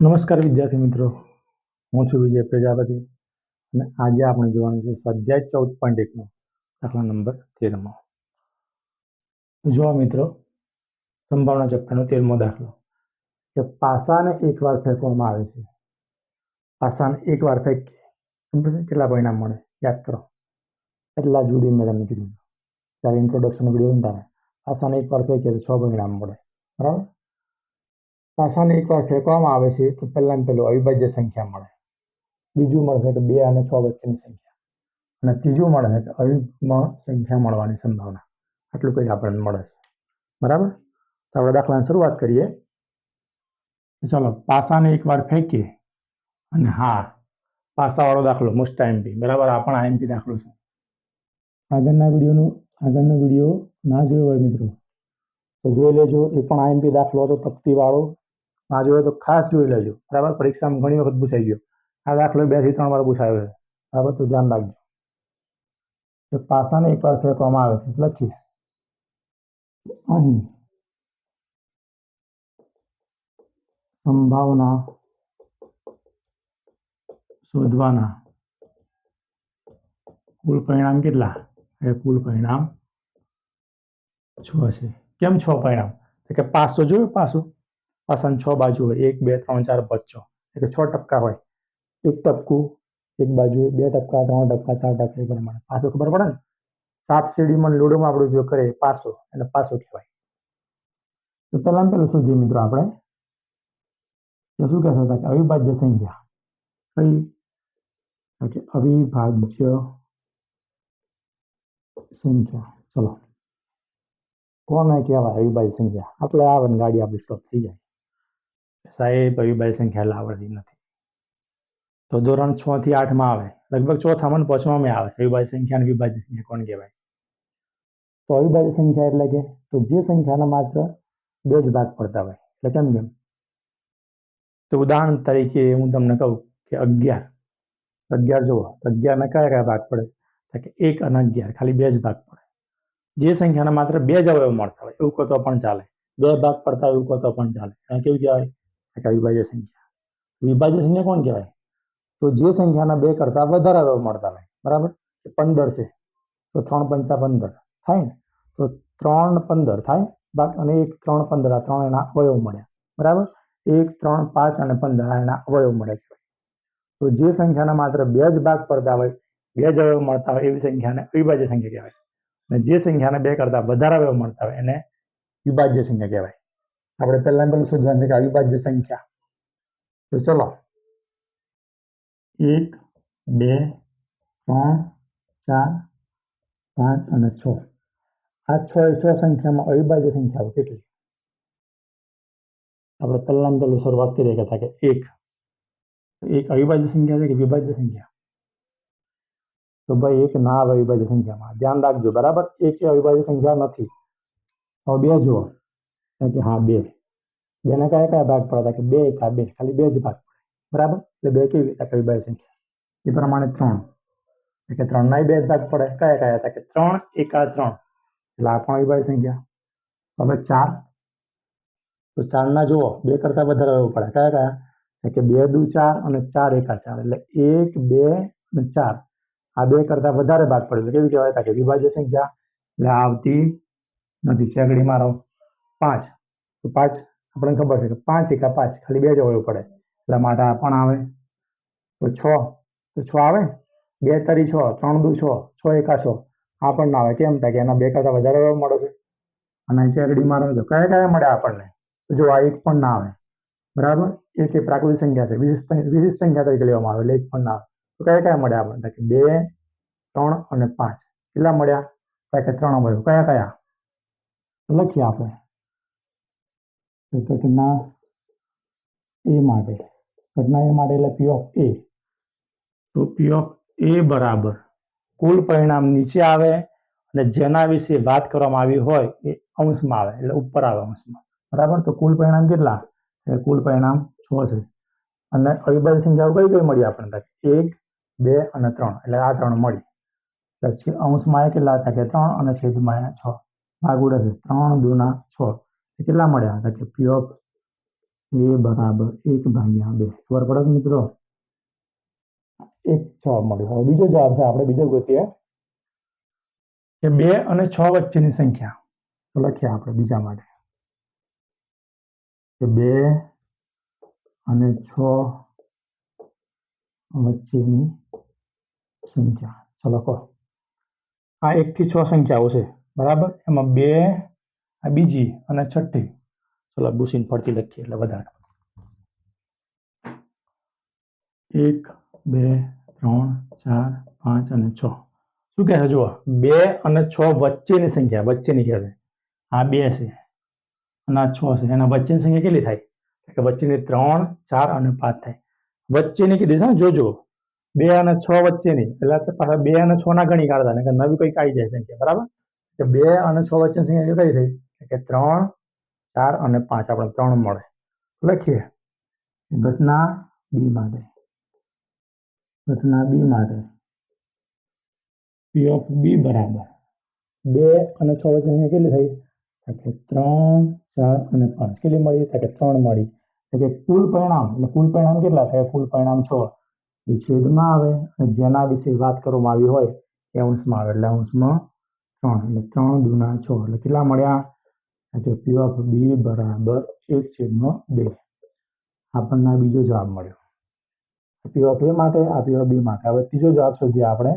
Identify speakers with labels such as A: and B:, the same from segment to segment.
A: નમસ્કાર વિદ્યાર્થી મિત્રો. હું છું વિજય પ્રજાપતિ અને આજે આપણે જોવાનું છે સ્વાધ્યાય ચૌદ પોઈન્ટ એકનો દાખલા નંબર તેરમાં. જુઓ મિત્રો સંભાવના ચપ્પાનો તેરમો દાખલો. કે પાસાને એકવાર ફેંકવામાં આવે છે. પાસાને એકવાર ફેંકીએ. ખબર કેટલા પરિણામ મળે? યાદ કરો. એટલા જ વીડિયો મેં તમને કીધું. જ્યારે ઇન્ટ્રોડક્શન વીડિયો ને પાસાને પાસાને એકવાર ફેંકીએ તો છ પરિણામ મળે. બરાબર? પાસાને એકવાર ફેંકવામાં આવે છે, તો પહેલાં પહેલું અવિભાજ્ય સંખ્યા મળે. બીજું મળશે કે બે અને છ વચ્ચેની સંખ્યા. અને ત્રીજું મળશે કે અવિભમાં સંખ્યા મળવાની સંભાવના. આટલું કંઈક આપણને મળે છે. બરાબર? તો આપણે દાખલાની શરૂઆત કરીએ. ચાલો, પાસાને એકવાર ફેંકીએ. અને હા, પાસાવાળો દાખલો મોસ્ટ આઈએમપી બરાબર? આ પણ આઈએમપી દાખલો છે. આગળના વિડીયોનું, આગળનો વીડિયો ના જોયો હોય મિત્રો, તો જોઈ લેજો. એ પણ આઈએમપી દાખલો હતો, તકતીવાળો. ના જોયો તો ખાસ જોઈ લેજો. બરાબર? પરીક્ષામાં ઘણી વખત પૂછાઈ ગયો. આ દાખલો બેથી ત્રણ વાર પૂછાયો છે. બરાબર? તો ધ્યાન રાખજો. પાસાને એકવાર ફેંકવામાં આવે છે. લખીએ. અહીં. સંભાવના શોધવાના. કુલ પરિણામ કેટલા? એ કુલ પરિણામ છ છે. કેમ છ પરિણામ? કે પાસો જોયું? પાસું. પાસાની છ બાજુ હોય, એક, બે, ત્રણ, ચાર, પાંચ, છ. એટલે છ ટપકા હોય. એક ટપકું, એક બાજુ બે ટપકા, ત્રણ ટપકા, ચાર ટપકા, એ પ્રમાણે. પાસો ખબર પડે ને? સાપ સીડીમાં લૂડોમાં આપણે ઉપયોગ કરીએ, પાસો. એટલે પાસો કહેવાય. તો પહેલાં પહેલું જોઈએ મિત્રો આપણે? શું કહેતા હતા કે અવિભાજ્ય સંખ્યા. કઈ? ઓકે, અવિભાજ્ય સંખ્યા. ચલો. કોને કહેવાય અવિભાજ્ય સંખ્યા? આપણે આવે ને ગાડી આપણી સ્ટોપ થઈ જાય. સાહેબ અવિભાજ્ય સંખ્યા એટલે આવડતી નથી. તો ધોરણ છ થી આઠમાં આવે. લગભગ ચોથામાં ને પાંચમામાં આવે છે. અવિભાજ્ય સંખ્યા અને વિભાજ્ય સંખ્યા કોણ કહેવાય? તો અવિભાજ્ય સંખ્યા એટલે કે, તો જે સંખ્યાના માત્ર બે જ ભાગ પડતા હોય. એટલે કેમ કેમ? તો ઉદાહરણ તરીકે હું તમને કહું કે અગિયાર. અગિયાર જુઓ. અગિયારના કયા કયા ભાગ પડે? તો કે એક અને અગિયાર. ખાલી બે જ ભાગ પડે. જે સંખ્યાના માત્ર બે જ અવયવ મળતા હોય, એવું કહો તો પણ ચાલે. બે ભાગ પડતા હોય, એવું કહો તો પણ ચાલે. એને કેવું કહેવાય? તો કે અવિભાજ્ય સંખ્યા. વિભાજ્ય સંખ્યા કોણ કહેવાય? તો જે સંખ્યાના બે કરતા વધારે મળતા હોય. બરાબર? પંદર છે. તો ત્રણ પંચા પંદર. થાય ને? તો ત્રણ પંદર થાય. બાકી, અને એક ત્રણ પંદર, આ ત્રણ એના અવયવ મળ્યા. બરાબર? એક, ત્રણ, પાંચ અને પંદર એના અવયવ મળે કહેવાય તો જે સંખ્યાના માત્ર બે જ ભાગ પડતા હોય, બે જ અવયવ મળતા હોય, એવી સંખ્યાને અવિભાજ્ય સંખ્યા કહેવાય. અને જે સંખ્યાને બે કરતા વધારે અવયવ મળતા હોય, એને વિભાજ્ય સંખ્યા કહેવાય. આપણે પહેલા પહેલું શોધવાનું છે કે અવિભાજ્ય સંખ્યા. તો ચલો. એક, બે, ત્રણ, ચાર, પાંચ અને છ. આ છ છ સંખ્યામાં અવિભાજ્ય સંખ્યાઓ કેટલી? આપણે પહેલાં પહેલું શરૂઆત કરીએ કે હતા કે એક. એક અવિભાજ્ય સંખ્યા છે કે વિભાજ્ય સંખ્યા? તો ભાઈ એક ના આવે અવિભાજ્ય સંખ્યામાં. ધ્યાન રાખજો, બરાબર? એક એ અવિભાજ્ય સંખ્યા નથી. હવે બે જુઓ. કે હા, બે. બેના કયા કયા ભાગ પડતા કે બે એકા બે. ખાલી બે જ ભાગ બરાબર? એટલે બે કેવી રીતે? અવિભાજ્ય સંખ્યા? એ પ્રમાણે ત્રણ. એટલે કે ત્રણના બે જ ભાગ પડે. કયા કયા હતા? કે ત્રણ, એકા ત્રણ. એટલે આ પણ અવિભાજ્ય સંખ્યા. હવે ચાર. તો ચારના જુઓ. બે કરતા વધારે અવયવ પડે. કયા કયા? કે બે દુ ચાર અને ચાર એકા ચાર. એટલે એક, બે અને ચાર. આ બે કરતા વધારે ભાગ પડે. એટલે કેવી કહેવાય? કે વિભાજ્ય સંખ્યા. એટલે આવતી નથી. છેગડી મારો. પાંચ. તો પાંચ આપણને ખબર છે કે પાંચ એકા પાંચ, ખાલી બે જ અવયવ પડે. એટલે માટા પણ આવે. તો છ. તો છ આવે? બે તરી છ, ત્રણ દુ છ છ એકા છ. આ પણ ના આવે. કેમ? થાય કે એના બે કરતા વધારે મળે છે. અને છેગડી મારે તો કયા કયા મળે આપણને? જો આ એક પણ ના આવે. બરાબર? એક એ પ્રાકૃતિક સંખ્યા છે. વિશિષ્ટ વિશિષ્ટ સંખ્યા તરીકે લેવામાં આવે, એટલે એક પણ ના આવે. તો કયા કયા મળ્યા આપણને? કે બે, ત્રણ અને પાંચ. કેટલા મળ્યા? કે ત્રણ મળ્યું કયા કયા? લખીએ આપણે. તો ઘટના એ માટે, ઘટના એ માટે એટલે પી ઓફ એ તો પી ઓફ એ બરાબર. કુલ પરિણામ નીચે આવે અને જેના વિશે વાત કરવામાં આવી હોય એ અંશમાં આવે, એટલે ઉપર આવે અંશમાં. બરાબર? તો કુલ પરિણામ કેટલા? કુલ પરિણામ છ છે. અને અવિભાજ્ય સંખ્યાઓ કઈ કઈ મળી આપણને? એક, બે અને ત્રણ, એટલે આ ત્રણ મળી. પછી અંશમાં કેટલા હતા? કે ત્રણ અને છેદમાં છ. ભાગ ઉડે છે. ત્રણ દુના છ. કેટલા મળ્યા? હતા કે પી એ બરાબર એક ભાગ્યા બે. ખબર પડે મિત્રો? એક જવાબ મળ્યો. હવે બીજો જવાબ છે, આપણે બીજો ગોતીએ. કે બે અને છ વચ્ચેની સંખ્યા. લખીએ આપણે બીજા માટે. કે બે અને છ વચ્ચેની સંખ્યા. ચલો કહો આ એક થી છ સંખ્યાઓ છે. બરાબર? એમાં બે આ બીજી અને છઠ્ઠી. ચલો ભૂસીને ફરતી લખીએ એટલે વધારે. એક, બે, ત્રણ, ચાર, પાંચ અને છ. શું કહે છે? જુઓ, બે અને છ વચ્ચેની સંખ્યા, વચ્ચેની કહે છે? આ બે છે. અને આ છ છે. એના વચ્ચેની સંખ્યા કેટલી થાય? કે વચ્ચેની ત્રણ, ચાર અને પાંચ થાય. વચ્ચેની કીધી છે ને? જોજો. બે અને છ વચ્ચેની. એટલે પાછા બે અને છ ના ગણી કાઢતા. ને નવી કંઈક આવી જાય સંખ્યા. બરાબર? કે બે અને છ વચ્ચેની સંખ્યા કઈ થઈ? કે ત્રણ, ચાર અને પાંચ આપણે ત્રણ મળે. લખીએ. ઘટના બી માટે. ઘટના બી માટે. પી ઓફ બી બરાબર. બે અને છ વચ્ચે કેટલી થઈ? કે ત્રણ, ચાર અને પાંચ. કેટલી મળી? કે ત્રણ મળી. એટલે કુલ પરિણામ. એટલે કુલ પરિણામ કેટલા થાય? કુલ પરિણામ છ. એ છેદમાં આવે અને જેના વિશે વાત કરવામાં આવી હોય એ અંશમાં આવે. એટલે અંશમાં ત્રણ. એટલે ત્રણ દુના છ. એટલે કેટલા મળ્યા? કે પી ઓફ બી બરાબર એક છેદમાં બે. આપણને આ બીજો જવાબ મળ્યો. પી ઓફ એ માટે, આ પી ઓફ બી માટે. હવે ત્રીજો જવાબ શોધીએ આપણે.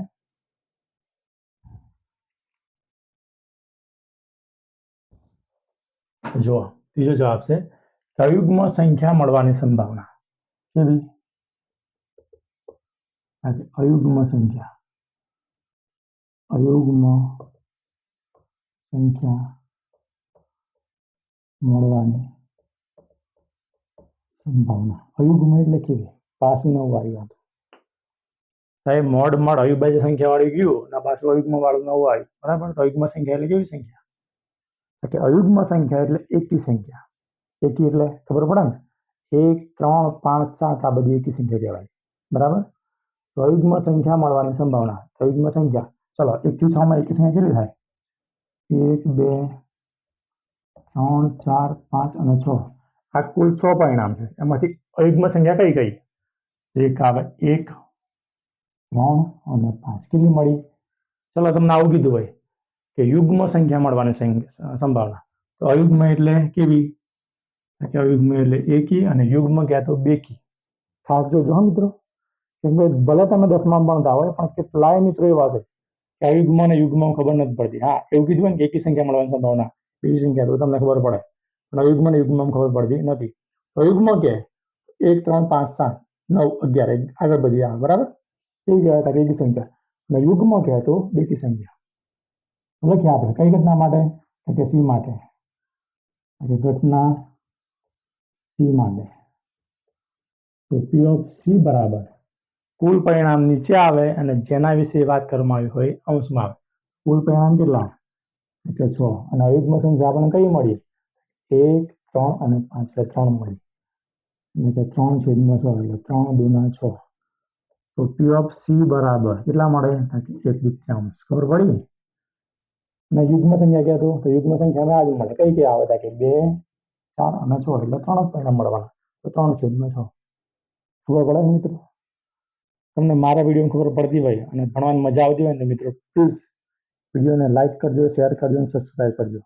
A: જો ત્રીજો જવાબ છે, કયુગમાં સંખ્યા મળવાની સંભાવના. કેવી? અયુગ્મ સંખ્યા. અયુગ્મ સંખ્યા મળવાની સંભાવના. અયુગમાં એટલે કેવી? પાછું નવું આવ્યું હતું. સાહેબ, મોડ મોડ અવિભાજ્ય સંખ્યા વાળી ગયું અને પાછું અયુગમાં વાળું નવું આવ્યું. બરાબર? તો અયુગમાં સંખ્યા એટલે કેવી સંખ્યા? કે અયુગમાં સંખ્યા એટલે એકી સંખ્યા. એકી એટલે ખબર પડે ને? એક, ત્રણ, પાંચ, સાત, આ બધી એકી સંખ્યા કહેવાય. બરાબર? તો અયુગમાં સંખ્યા મળવાની સંભાવના. અયુગ્મ સંખ્યા. ચલો, એક થી છ માં એકી સંખ્યા કેટલી થાય? એક, બે ત્રણ, ચાર, પાંચ અને છ. આ કુલ છ પરિણામ છે. એમાંથી અયુગ્મ સંખ્યા કઈ કઈ? એક આવે એક, ત્રણ અને પાંચ. કેટલી મળી? ચલો તમને આવું કીધું હોય કે યુગ્મ સંખ્યા મળવાની સંભાવના. તો અયુગ્મ એટલે કેવી? કે અયુગ્મ એટલે એકી અને યુગ્મ ક્યાં તો બેકી. ખાસ જોજો હા મિત્રો. કેમ કે ભલે તમે દસમાં ભણતા હોય, પણ કેટલાય મિત્રો એવા છે કે અયુગ્મ અને યુગ્મ ખબર નથી પડતી. હા, એવું કીધું હોય ને એકી સંખ્યા મળવાની સંભાવના. બીજી સંખ્યા તો તમને ખબર પડે. પણ અયુગમાં યુગમાં ખબર પડતી નથી. અયુગ્મ કે એક, ત્રણ, પાંચ, સાત, નવ, અગિયાર, એક, આગળ બધી આવે, બરાબર? એ કહેવાય તો કે એકી સંખ્યા. અને યુગમાં કહે તો બેકી સંખ્યા. લખીએ આપણે કઈ ઘટના માટે? કે સી માટે. કે ઘટના સી માટે. તો પી ઓફ સી બરાબર. કુલ પરિણામ નીચે આવે અને જેના વિશે વાત કરવામાં આવી હોય, અંશમાં આવે. કુલ પરિણામ કેટલા? કે છ. અને અયુગ્મ સંખ્યા આપણને કઈ મળી? એક, ત્રણ અને પાંચ. એટલે ત્રણ મળી. એટલે કે ત્રણ છેદમાં છ. એટલે ત્રણ દુના છ. તો પી ઓફ સી બરાબર કેટલા મળે? એક દુત્યાંશ. ખબર પડી? અને યુગ્મ સંખ્યા ક્યાં તો? યુગ્મ સંખ્યામાં આજ મળે કઈ કઈ આવે? તા કે બે, ચાર અને છ. એટલે ત્રણ જ પરિણામ મળવાના. તો ત્રણ છેદમાં છ. ખબર પડે મિત્રો? તમને મારા વીડિયો ખબર પડતી હોય અને ભણવાની મજા આવતી હોય ને મિત્રો પ્લીઝ વિડીયોને લાઇક કરજો, શેર કરજો અને સબસ્ક્રાઈબ કરજો.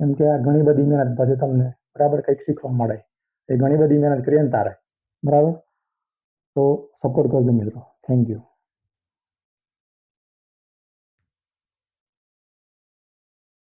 A: કેમ કે આ ઘણી બધી મહેનત પછી તમને બરાબર કંઈક શીખવા મળે. એ ઘણી બધી મહેનત કરીએ ને તારે. બરાબર? તો સપોર્ટ કરજો મિત્રો. Thank you